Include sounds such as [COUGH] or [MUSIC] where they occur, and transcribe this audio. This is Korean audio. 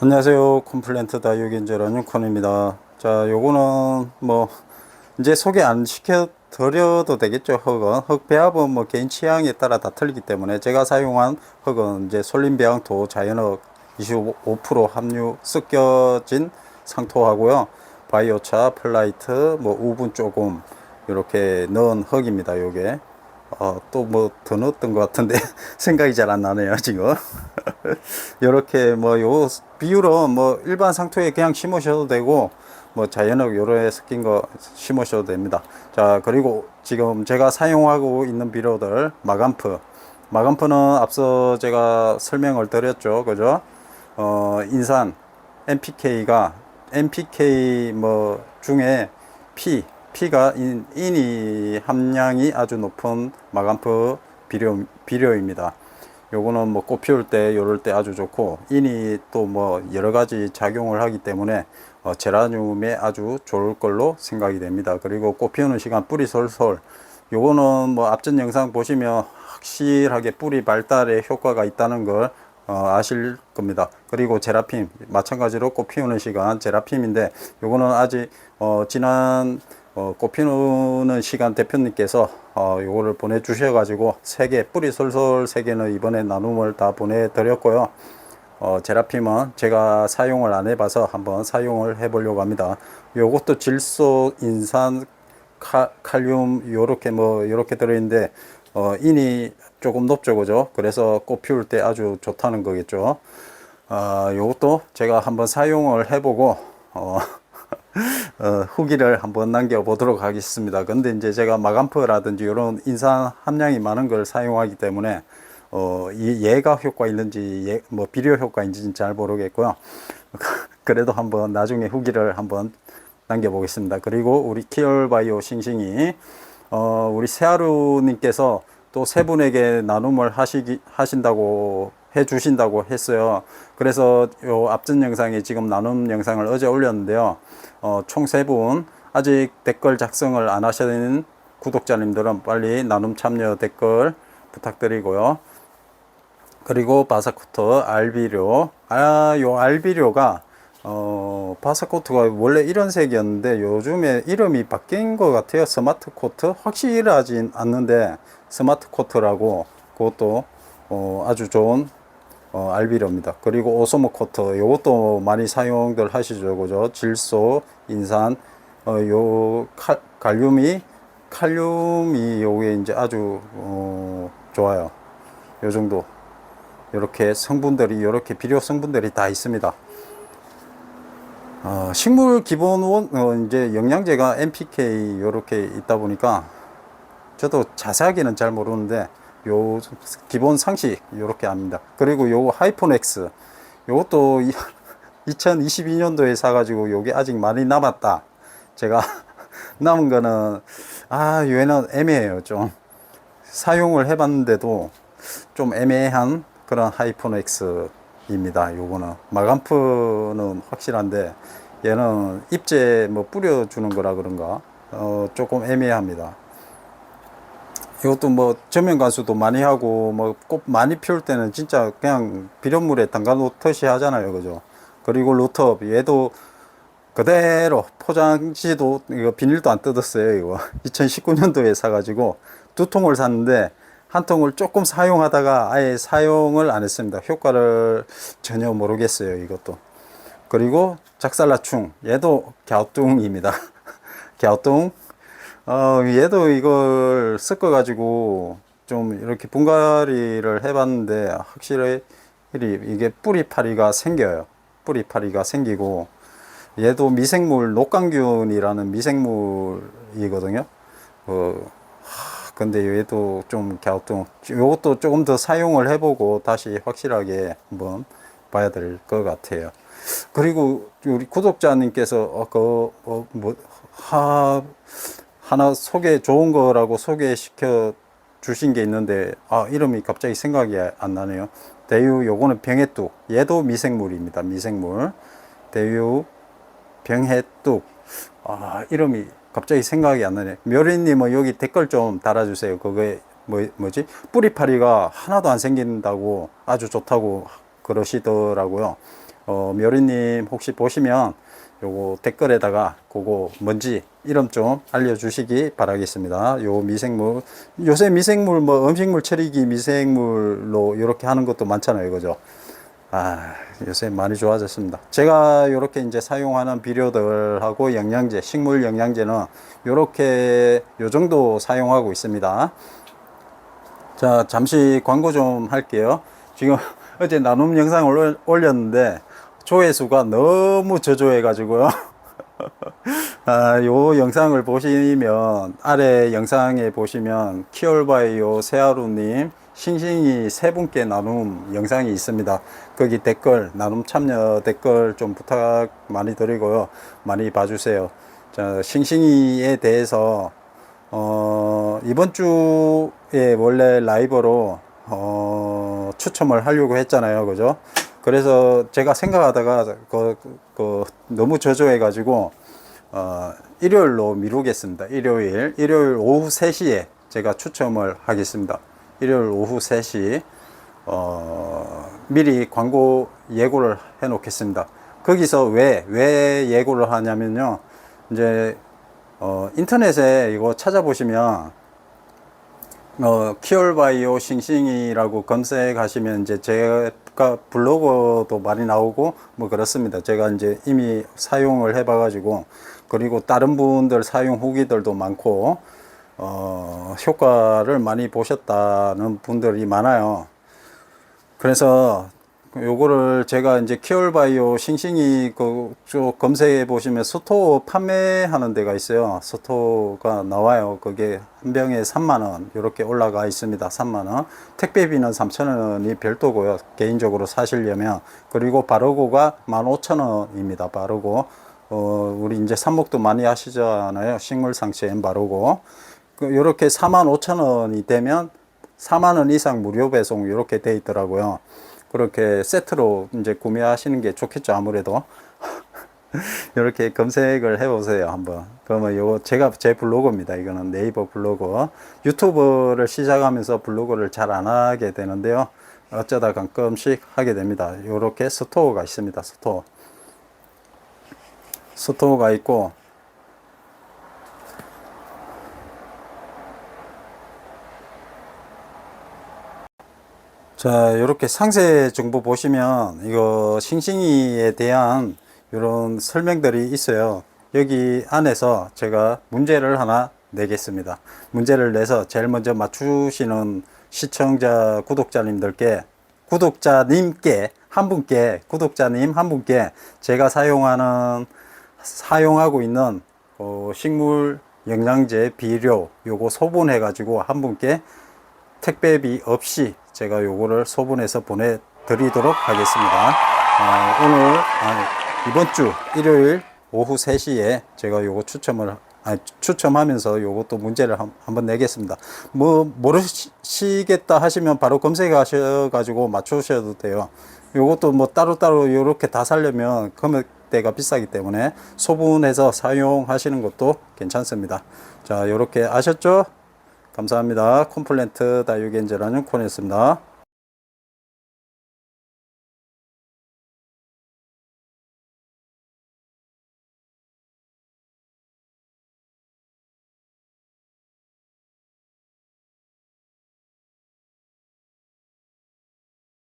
안녕하세요. 컴플랜트 다육인재라는 윤콘입니다. 자, 요거는 뭐 이제 소개 안 시켜 드려도 되겠죠. 흙은 흙 배합은 뭐 개인 취향에 따라 다 틀리기 때문에 제가 사용한 흙은 이제 솔림 배양토 자연흙 25% 함유 섞여진 상토하고요. 바이오차, 플라이트, 뭐 우분 조금 이렇게 넣은 흙입니다. 요게 어, 또뭐 더 넣었던 것 같은데 [LAUGHS] 생각이 잘 안 나네요 지금. [LAUGHS] 이렇게 뭐 요 비율은 뭐 일반 상토에 그냥 심으셔도 되고 뭐 자연흙 요래 섞인 거 심으셔도 됩니다. 자 그리고 지금 제가 사용하고 있는 비료들 마감프. 마감프는 앞서 제가 설명을 드렸죠 그죠? 어 인산 NPK가 NPK 뭐 중에 P P가 인, 인이 함량이 아주 높은 마감프 비료, 비료입니다. 요거는 뭐 꽃 피울 때 요럴 때 아주 좋고 인이 또 뭐 여러 가지 작용을 하기 때문에 어, 제라늄에 아주 좋을 걸로 생각이 됩니다. 그리고 꽃 피우는 시간 뿌리 솔솔 요거는 뭐 앞전 영상 보시면 확실하게 뿌리 발달에 효과가 있다는 걸 어, 아실 겁니다. 그리고 제라핌 마찬가지로 꽃 피우는 시간 제라핌인데 요거는 아직 어, 지난 어, 꽃 피우는 시간 대표님께서 어, 요거를 보내주셔 가지고 세 개 뿌리 솔솔 세 개는 이번에 나눔을 다 보내드렸고요. 어, 제라핌은 제가 사용을 안 해봐서 한번 사용을 해보려고 합니다. 요것도 질소, 인산, 카, 칼륨 요렇게 뭐 요렇게 들어있는데 어, 인이 조금 높죠 그죠 그래서 꽃 피울 때 아주 좋다는 거겠죠 아 요것도 제가 한번 사용을 해보고 어, 어, 후기를 한번 남겨보도록 하겠습니다. 근데 이제 제가 마감프라든지 이런 인산 함량이 많은 걸 사용하기 때문에 어, 이 얘가 효과 있는지 얘, 뭐 비료 효과인지는 잘 모르겠고요. [LAUGHS] 그래도 한번 나중에 후기를 한번 남겨보겠습니다. 그리고 우리 키얼바이오 싱싱이 어, 우리 세하루님께서 또 세 분에게 나눔을 하시기, 하신다고 해 주신다고 했어요. 그래서 요 앞전 영상에 지금 나눔 영상을 어제 올렸는데요. 어, 총 세 분, 아직 댓글 작성을 안 하시는 구독자님들은 빨리 나눔 참여 댓글 부탁드리고요. 그리고 바사코트 알비료. 아, 요 알비료가 어, 바사코트가 원래 이런 색이었는데 요즘에 이름이 바뀐 것 같아요. 스마트 코트. 확실하진 않는데 스마트 코트라고 그것도 어, 아주 좋은 어, 알비료입니다. 그리고 오소모 코트 요것도 많이 사용들 하시죠. 그죠? 질소, 인산, 어, 요 칼, 칼륨이 칼륨이 요게 이제 아주 어, 좋아요. 요 정도. 이렇게 성분들이 이렇게 비료 성분들이 다 있습니다. 어, 식물 기본 원, 어, 이제 영양제가 NPK 이렇게 있다 보니까 저도 자세하게는 잘 모르는데 요 기본 상식 이렇게 합니다. 그리고 요 하이폰엑스 요것도 2022년도에 [LAUGHS] 사가지고 요게 아직 많이 남았다. 제가 [LAUGHS] 남은 거는 아 얘는 애매해요 좀 사용을 해봤는데도 좀 애매한 그런 하이폰엑스 입니다. 요거는 마감프는 확실한데 얘는 입제 뭐 뿌려주는 거라 그런가 어 조금 애매합니다. 이것도 뭐 저면 관수도 많이 하고 뭐 꽃 많이 피울 때는 진짜 그냥 비료물에 담가 놓듯이 하잖아요, 그죠? 그리고 로트업 얘도 그대로 포장지도 이거 비닐도 안 뜯었어요, 이거 [LAUGHS] 2019년도에 사가지고 두 통을 샀는데 한 통을 조금 사용하다가 아예 사용을 안 했습니다. 효과를 전혀 모르겠어요, 이것도. 그리고 작살라충, 얘도 갸우뚱입니다. [LAUGHS] 갸우뚱. 어, 얘도 이걸 섞어 가지고 좀 이렇게 분갈이를 해봤는데 확실히 이게 뿌리파리가 생겨요. 뿌리파리가 생기고 얘도 미생물 녹강균이라는 미생물이거든요. 어, 근데 얘도 좀 갸우뚱 요것도 조금 더 사용을 해보고 다시 확실하게 한번 봐야 될 것 같아요 그리고 우리 구독자님께서 어, 그, 어, 뭐, 하, 하나 소개 좋은 거라고 소개시켜 주신 게 있는데 아 이름이 갑자기 생각이 안 나네요 대유 요거는 병해뚝 얘도 미생물입니다 미생물 대유 병해뚝 아 이름이 갑자기 생각이 안 나네. 묘리님은 여기 댓글 좀 달아주세요. 그게 뭐, 뭐지? 뿌리파리가 하나도 안 생긴다고 아주 좋다고 그러시더라고요. 어, 묘리님 혹시 보시면 요거 댓글에다가 그거 뭔지 이름 좀 알려주시기 바라겠습니다. 요 미생물 요새 미생물 뭐 음식물 처리기 미생물로 이렇게 하는 것도 많잖아요, 그죠? 아 요새 많이 좋아졌습니다. 제가 이렇게 이제 사용하는 비료들하고 영양제, 식물 영양제는 이렇게 요 정도 사용하고 있습니다. 자, 잠시 광고 좀 할게요. 지금 [LAUGHS] 어제 나눔 영상 을 올렸는데 조회수가 너무 저조해가지고요. [LAUGHS] 아, 요 영상을 보시면 아래 영상에 보시면 키얼바이오 세하루님 싱싱이 세 분께 나눔 영상이 있습니다. 거기 댓글 나눔 참여 댓글 좀 부탁 많이 드리고요. 많이 봐주세요. 자, 싱싱이에 대해서 어, 이번 주에 원래 라이브로 어, 추첨을 하려고 했잖아요. 그죠? 그래서 제가 생각하다가 그, 그, 그 너무 저조해 가지고 어, 일요일로 미루겠습니다. 일요일, 일요일 오후 3시에 제가 추첨을 하겠습니다. 일요일 오후 3시 어, 미리 광고 예고를 해 놓겠습니다. 거기서 왜, 왜 예고를 하냐면요. 이제 어, 인터넷에 이거 찾아보시면 어, 키얼바이오 싱싱이라고 검색하시면 이제 제 가 블로그도 많이 나오고 뭐 그렇습니다. 제가 이제 이미 사용을 해봐가지고 그리고 다른 분들 사용 후기들도 많고 어, 효과를 많이 보셨다는 분들이 많아요. 그래서 요거를 제가 이제 키얼바이오 싱싱이 그쪽 검색해 보시면 스토어 판매하는 데가 있어요. 스토어가 나와요. 그게 한 병에 3만 원 이렇게 올라가 있습니다. 3만 원. 택배비는 3천 원이 별도고요. 개인적으로 사시려면 그리고 바르고가 15,000 원입니다. 바르고 어 우리 이제 삽목도 많이 하시잖아요. 식물 상처엔 바르고 그 요렇게 4만 5천 원이 되면 4만 원 이상 무료 배송 이렇게 돼 있더라고요. 그렇게 세트로 이제 구매하시는 게 좋겠죠 아무래도. [LAUGHS] 이렇게 검색을 해보세요 한번. 그러면 요거 제가 제 블로그입니다. 이거는 네이버 블로그. 유튜브를 시작하면서 블로그를 잘 안 하게 되는데요. 어쩌다 가끔씩 하게 됩니다. 요렇게 스토어가 있습니다 스토어. 스토어가 있고 자, 이렇게 상세 정보 보시면 이거 싱싱이에 대한 이런 설명들이 있어요. 여기 안에서 제가 문제를 하나 내겠습니다. 문제를 내서 제일 먼저 맞추시는 시청자 구독자님들께 구독자님께 한 분께 구독자님 한 분께 제가 사용하는 사용하고 있는 어, 식물 영양제 비료 요거 소분해 가지고 한 분께 택배비 없이 제가 요거를 소분해서 보내드리도록 하겠습니다. 아, 오늘 아, 이번 주 일요일 오후 3시에 제가 요거 추첨을 아, 추첨하면서 요것도 문제를 한, 한번 내겠습니다. 뭐 모르시겠다 하시면 바로 검색하셔 가지고 맞추셔도 돼요. 요것도 뭐 따로따로 요렇게 다 살려면 금액대가 비싸기 때문에 소분해서 사용하시는 것도 괜찮습니다. 자, 요렇게 아셨죠? 감사합니다. 콤플렌트 다육엔제라는 코너였습니다.